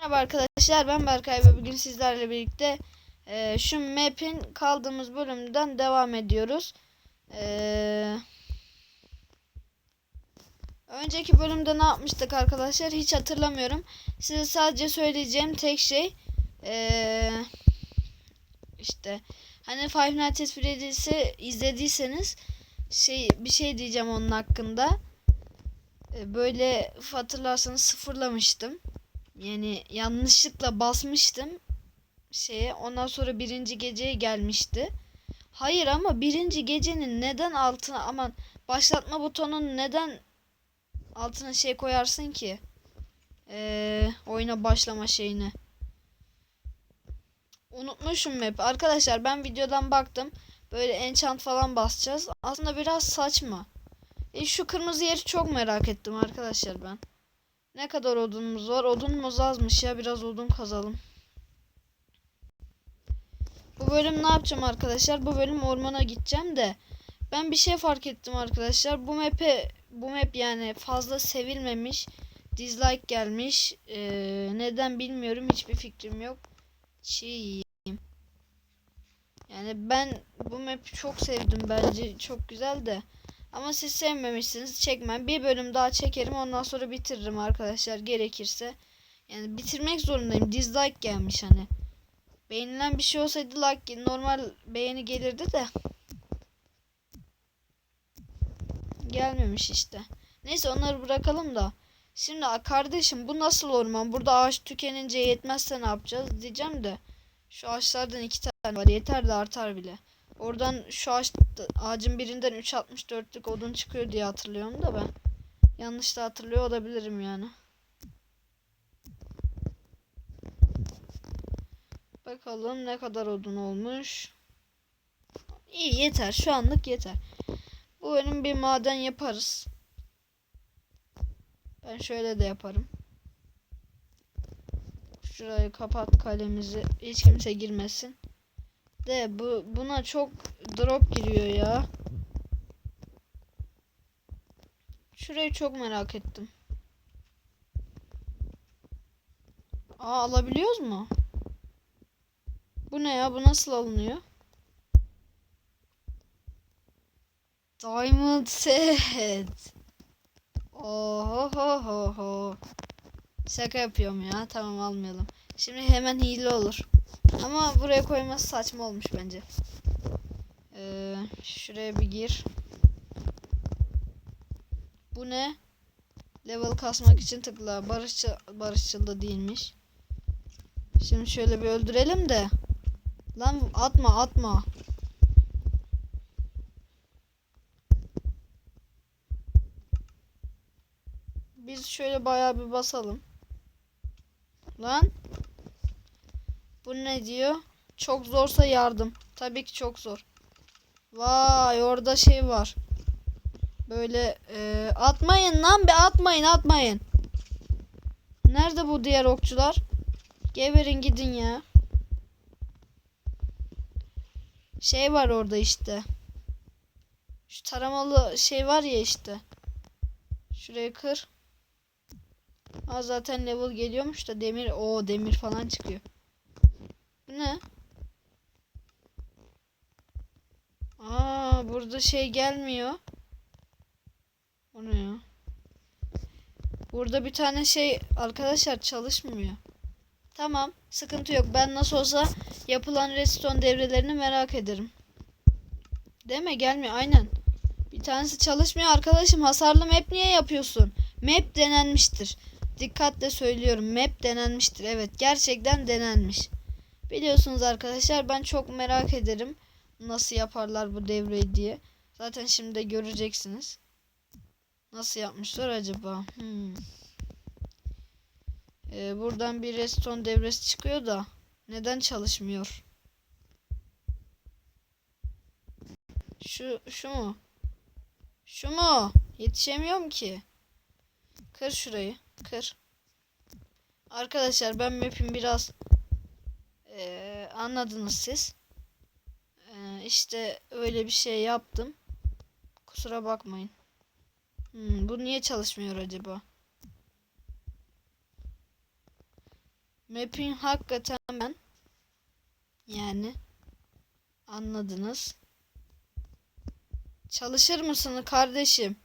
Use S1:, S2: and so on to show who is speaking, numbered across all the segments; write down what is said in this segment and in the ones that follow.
S1: Merhaba arkadaşlar ben Berkay ve bugün sizlerle birlikte e, şu map'in kaldığımız bölümden devam ediyoruz. E, önceki bölümde ne yapmıştık arkadaşlar hiç hatırlamıyorum. Size sadece söyleyeceğim tek şey e, işte hani Five Nights at Freddy's'i izlediyseniz şey bir şey diyeceğim onun hakkında. E, böyle hatırlarsanız sıfırlamıştım. Yani yanlışlıkla basmıştım şeye. Ondan sonra birinci geceye gelmişti. Hayır ama birinci gecenin neden altına aman başlatma butonun neden altına şey koyarsın ki? Ee, oyuna başlama şeyini. Unutmuşum map. Arkadaşlar ben videodan baktım. Böyle enchant falan basacağız. Aslında biraz saçma. E, şu kırmızı yeri çok merak ettim arkadaşlar ben. Ne kadar odunumuz var? Odunumuz azmış ya. Biraz odun kazalım. Bu bölüm ne yapacağım arkadaşlar? Bu bölüm ormana gideceğim de. Ben bir şey fark ettim arkadaşlar. Bu map'e bu map yani fazla sevilmemiş. Dislike gelmiş. Ee, neden bilmiyorum. Hiçbir fikrim yok. Çiğ. Yani ben bu map'i çok sevdim bence. Çok güzel de. Ama siz sevmemişsiniz çekmem. Bir bölüm daha çekerim ondan sonra bitiririm arkadaşlar gerekirse. Yani bitirmek zorundayım. Dislike gelmiş hani. Beğenilen bir şey olsaydı like normal beğeni gelirdi de. Gelmemiş işte. Neyse onları bırakalım da. Şimdi kardeşim bu nasıl orman? Burada ağaç tükenince yetmezse ne yapacağız diyeceğim de. Şu ağaçlardan iki tane var. Yeter de artar bile. Oradan şu ağaç, ağacın birinden 3.64'lük odun çıkıyor diye hatırlıyorum da ben. Yanlış da hatırlıyor olabilirim yani. Bakalım ne kadar odun olmuş. İyi yeter. Şu anlık yeter. Bu bölüm bir maden yaparız. Ben şöyle de yaparım. Şurayı kapat kalemizi. Hiç kimse girmesin. De bu buna çok drop giriyor ya. Şurayı çok merak ettim. Aa alabiliyoruz mu? Bu ne ya? Bu nasıl alınıyor? Diamond set. Oho ho ho ho. Şaka yapıyorum ya. Tamam almayalım. Şimdi hemen hile olur. Ama buraya koyması saçma olmuş bence. Ee, şuraya bir gir. Bu ne? Level kasmak için tıkla. Barışçı, barışçıl da değilmiş. Şimdi şöyle bir öldürelim de. Lan atma atma. Biz şöyle bayağı bir basalım. Lan. Bu ne diyor? Çok zorsa yardım. Tabii ki çok zor. Vay orada şey var. Böyle e, atmayın lan be atmayın atmayın. Nerede bu diğer okçular? Geberin gidin ya. Şey var orada işte. Şu taramalı şey var ya işte. Şurayı kır. Aa zaten level geliyormuş da demir o demir falan çıkıyor. Ne? Aa burada şey gelmiyor. O ne ya? Burada bir tane şey arkadaşlar çalışmıyor. Tamam sıkıntı yok. Ben nasıl olsa yapılan redstone devrelerini merak ederim. Değil mi? Gelmiyor. Aynen. Bir tanesi çalışmıyor arkadaşım. Hasarlı map niye yapıyorsun? Map denenmiştir. Dikkatle söylüyorum. Map denenmiştir. Evet gerçekten denenmiş. Biliyorsunuz arkadaşlar ben çok merak ederim. Nasıl yaparlar bu devreyi diye. Zaten şimdi de göreceksiniz. Nasıl yapmışlar acaba? Hmm. Ee, buradan bir redstone devresi çıkıyor da neden çalışmıyor? Şu şu mu? Şu mu? Yetişemiyorum ki. Kır şurayı. Kır. Arkadaşlar ben map'in biraz anladınız siz. Ee, işte öyle bir şey yaptım. Kusura bakmayın. Hmm, bu niye çalışmıyor acaba? Map'in hakikaten ben yani anladınız. Çalışır mısın kardeşim?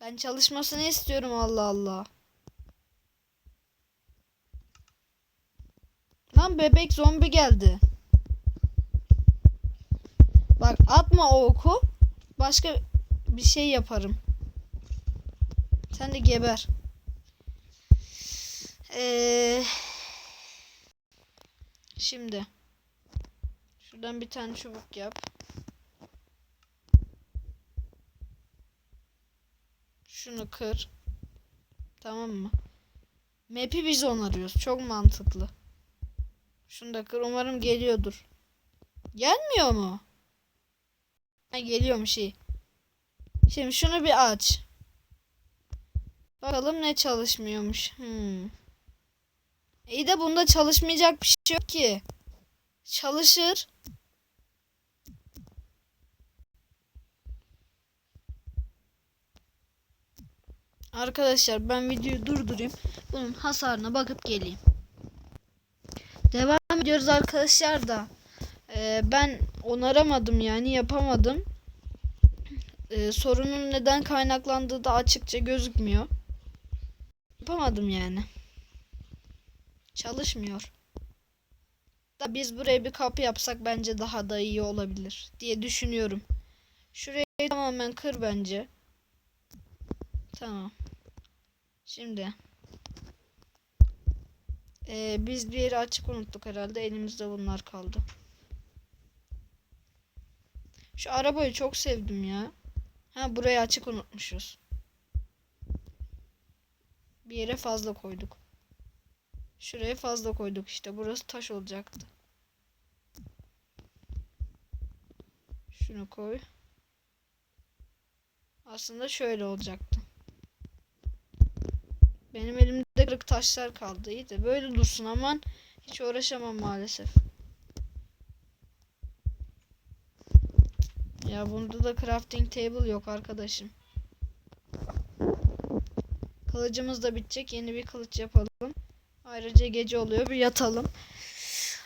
S1: Ben çalışmasını istiyorum Allah Allah. Lan bebek zombi geldi. Bak atma o oku. Başka bir şey yaparım. Sen de geber. Ee, şimdi şuradan bir tane çubuk yap. Şunu kır. Tamam mı? Map'i biz onarıyoruz. Çok mantıklı. Şunu da kır. Umarım geliyordur. Gelmiyor mu? Ha, geliyormuş iyi. Şimdi şunu bir aç. Bakalım ne çalışmıyormuş. Hmm. İyi de bunda çalışmayacak bir şey yok ki. Çalışır. Arkadaşlar ben videoyu durdurayım. Bunun hasarına bakıp geleyim. Devam ediyoruz arkadaşlar da. Ee, ben onaramadım yani yapamadım. Ee, sorunun neden kaynaklandığı da açıkça gözükmüyor. Yapamadım yani. Çalışmıyor. Da biz buraya bir kapı yapsak bence daha da iyi olabilir diye düşünüyorum. Şurayı tamamen kır bence. Tamam. Şimdi. Ee, biz bir yeri açık unuttuk herhalde. Elimizde bunlar kaldı. Şu arabayı çok sevdim ya. Ha burayı açık unutmuşuz. Bir yere fazla koyduk. Şuraya fazla koyduk işte. Burası taş olacaktı. Şunu koy. Aslında şöyle olacaktı. Benim elimde kırık taşlar kaldı. İyi de böyle dursun aman. Hiç uğraşamam maalesef. Ya bunda da crafting table yok arkadaşım. Kılıcımız da bitecek. Yeni bir kılıç yapalım. Ayrıca gece oluyor. Bir yatalım.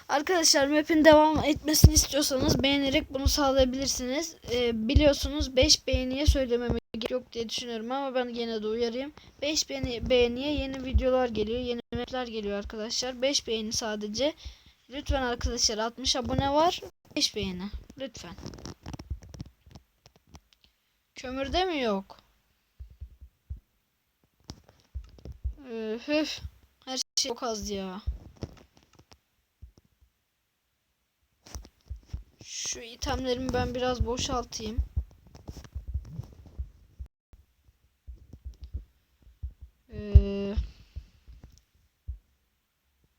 S1: Arkadaşlar map'in devam etmesini istiyorsanız beğenerek bunu sağlayabilirsiniz. Ee, biliyorsunuz 5 beğeniye söylememe gerek yok diye düşünüyorum ama ben gene de uyarayım. 5 beğeni, beğeniye yeni videolar geliyor. Yeni map'ler geliyor arkadaşlar. 5 beğeni sadece. Lütfen arkadaşlar 60 abone var. 5 beğeni. Lütfen. Kömürde mi yok? Ee, Üf. Her şey çok az ya. Şu itemlerimi ben biraz boşaltayım. Ee,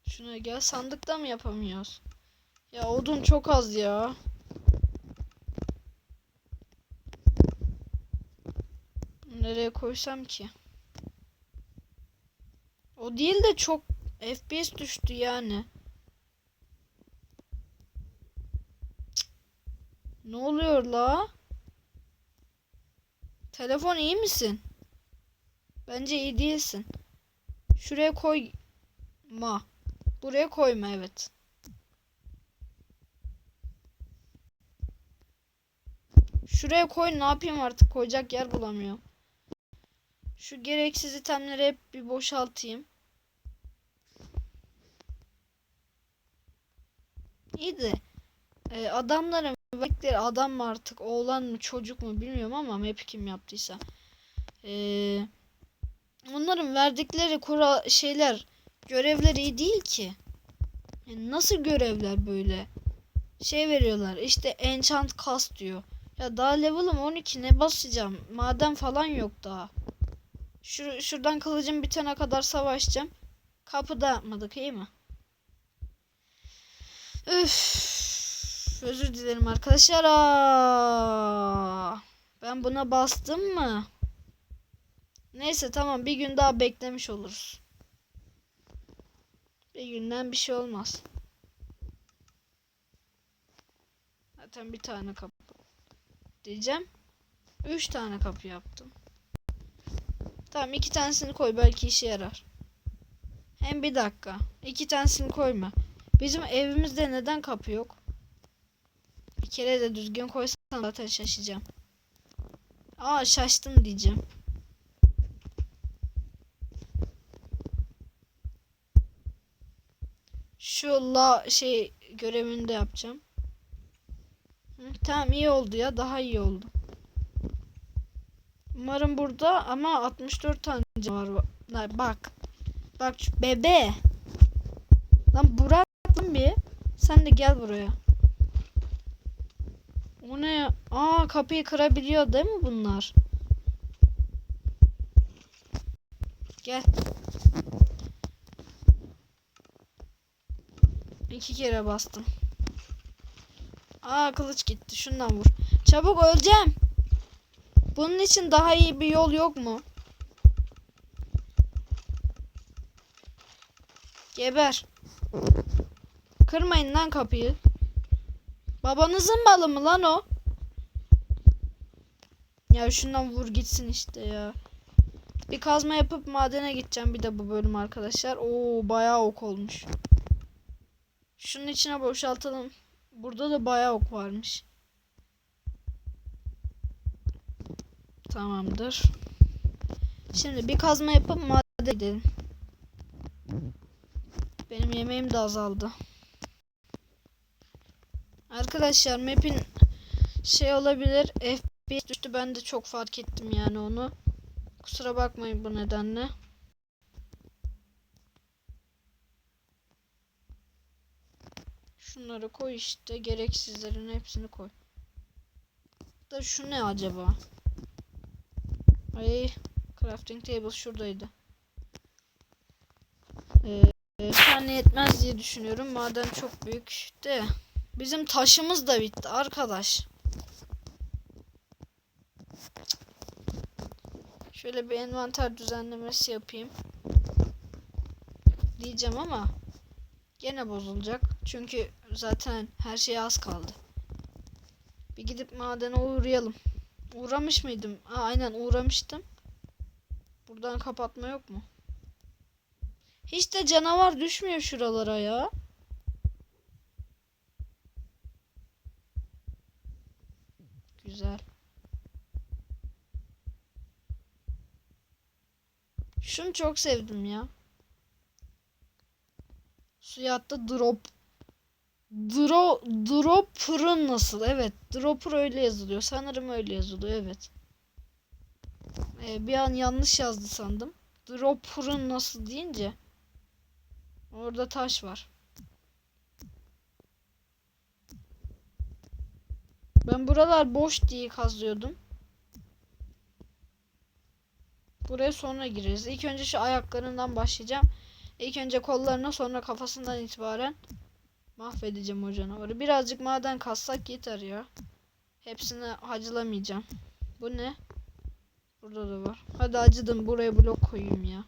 S1: şuna gel sandıkta mı yapamıyoruz? Ya odun çok az ya. Nereye koysam ki? O değil de çok FPS düştü yani. Ne oluyor la? Telefon iyi misin? Bence iyi değilsin. Şuraya koyma. Buraya koyma evet. Şuraya koy ne yapayım artık koyacak yer bulamıyorum. Şu gereksiz itemleri hep bir boşaltayım. İyi de e, adamların verdikleri adam mı artık oğlan mı çocuk mu bilmiyorum ama map kim yaptıysa. E, onların verdikleri kura şeyler görevler iyi değil ki. Yani nasıl görevler böyle? Şey veriyorlar işte enchant kas diyor. Ya daha level'ım 12 ne basacağım? Maden falan yok daha. Şur şuradan kılıcım bitene kadar savaşacağım. Kapıda yapmadık iyi mi? Özür dilerim arkadaşlar. Aa, ben buna bastım mı? Neyse tamam bir gün daha beklemiş oluruz. Bir günden bir şey olmaz. Zaten bir tane kapı diyeceğim. Üç tane kapı yaptım. Tamam iki tanesini koy belki işe yarar. Hem bir dakika. İki tanesini koyma. Bizim evimizde neden kapı yok? Kere de düzgün koysan zaten şaşacağım. Aa şaştım diyeceğim. Şu la şey görevini de yapacağım. Hı, tamam iyi oldu ya daha iyi oldu. Umarım burada ama 64 tane var. Bak. Bak şu bebe. Lan Burak lan bir. Sen de gel buraya. O ne? Aa kapıyı kırabiliyor değil mi bunlar? Gel. İki kere bastım. Aa kılıç gitti. Şundan vur. Çabuk öleceğim. Bunun için daha iyi bir yol yok mu? Geber. Kırmayın lan kapıyı. Babanızın malı mı lan o? Ya şundan vur gitsin işte ya. Bir kazma yapıp madene gideceğim bir de bu bölüm arkadaşlar. Oo bayağı ok olmuş. Şunun içine boşaltalım. Burada da bayağı ok varmış. Tamamdır. Şimdi bir kazma yapıp madene gidelim. Benim yemeğim de azaldı. Arkadaşlar map'in şey olabilir. FPS düştü. Ben de çok fark ettim yani onu. Kusura bakmayın bu nedenle. Şunları koy işte. Gereksizlerin hepsini koy. Da şu ne acaba? Ay crafting table şuradaydı. Ee, bir yetmez diye düşünüyorum. Maden çok büyük de. Bizim taşımız da bitti arkadaş. Şöyle bir envanter düzenlemesi yapayım. Diyeceğim ama gene bozulacak. Çünkü zaten her şey az kaldı. Bir gidip madene uğrayalım. Uğramış mıydım? Aa, aynen uğramıştım. Buradan kapatma yok mu? Hiç de canavar düşmüyor şuralara ya. Güzel. Çok sevdim ya. Suya attı drop. Dro dropper'ın nasıl? Evet. Dropper öyle yazılıyor. Sanırım öyle yazılıyor. Evet. Ee, bir an yanlış yazdı sandım. Dropper'ın nasıl deyince. Orada taş var. Ben buralar boş diye kazıyordum. Buraya sonra gireriz. İlk önce şu ayaklarından başlayacağım. İlk önce kollarına sonra kafasından itibaren mahvedeceğim o canavarı. Birazcık maden kazsak yeter ya. Hepsini hacılamayacağım. Bu ne? Burada da var. Hadi acıdım. Buraya blok koyayım ya.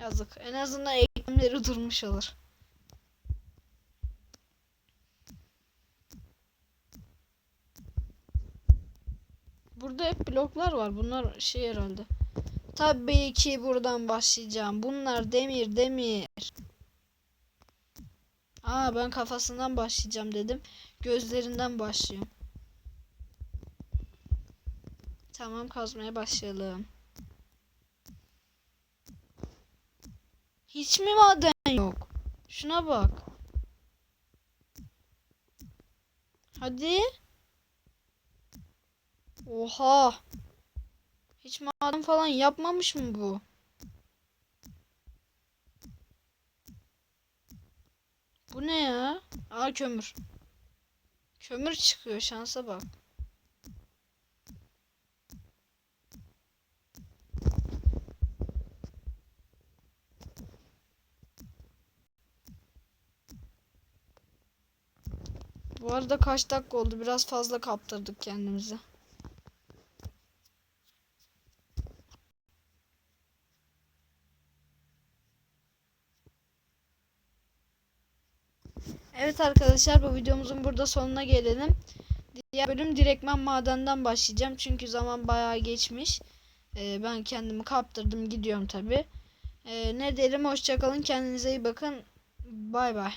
S1: Yazık. En azından eklemleri durmuş olur. Burada hep bloklar var. Bunlar şey herhalde. Tabii ki buradan başlayacağım. Bunlar demir demir. Aa ben kafasından başlayacağım dedim. Gözlerinden başlıyorum. Tamam kazmaya başlayalım. Hiç mi maden yok? Şuna bak. Hadi. Oha. Hiç maden falan yapmamış mı bu? Bu ne ya? Aa kömür. Kömür çıkıyor şansa bak. Bu arada kaç dakika oldu? Biraz fazla kaptırdık kendimizi. Evet arkadaşlar bu videomuzun burada sonuna gelelim. Diğer bölüm direktmen madenden başlayacağım. Çünkü zaman bayağı geçmiş. Ee, ben kendimi kaptırdım gidiyorum tabi. Ee, ne diyelim hoşçakalın kendinize iyi bakın. Bay bay.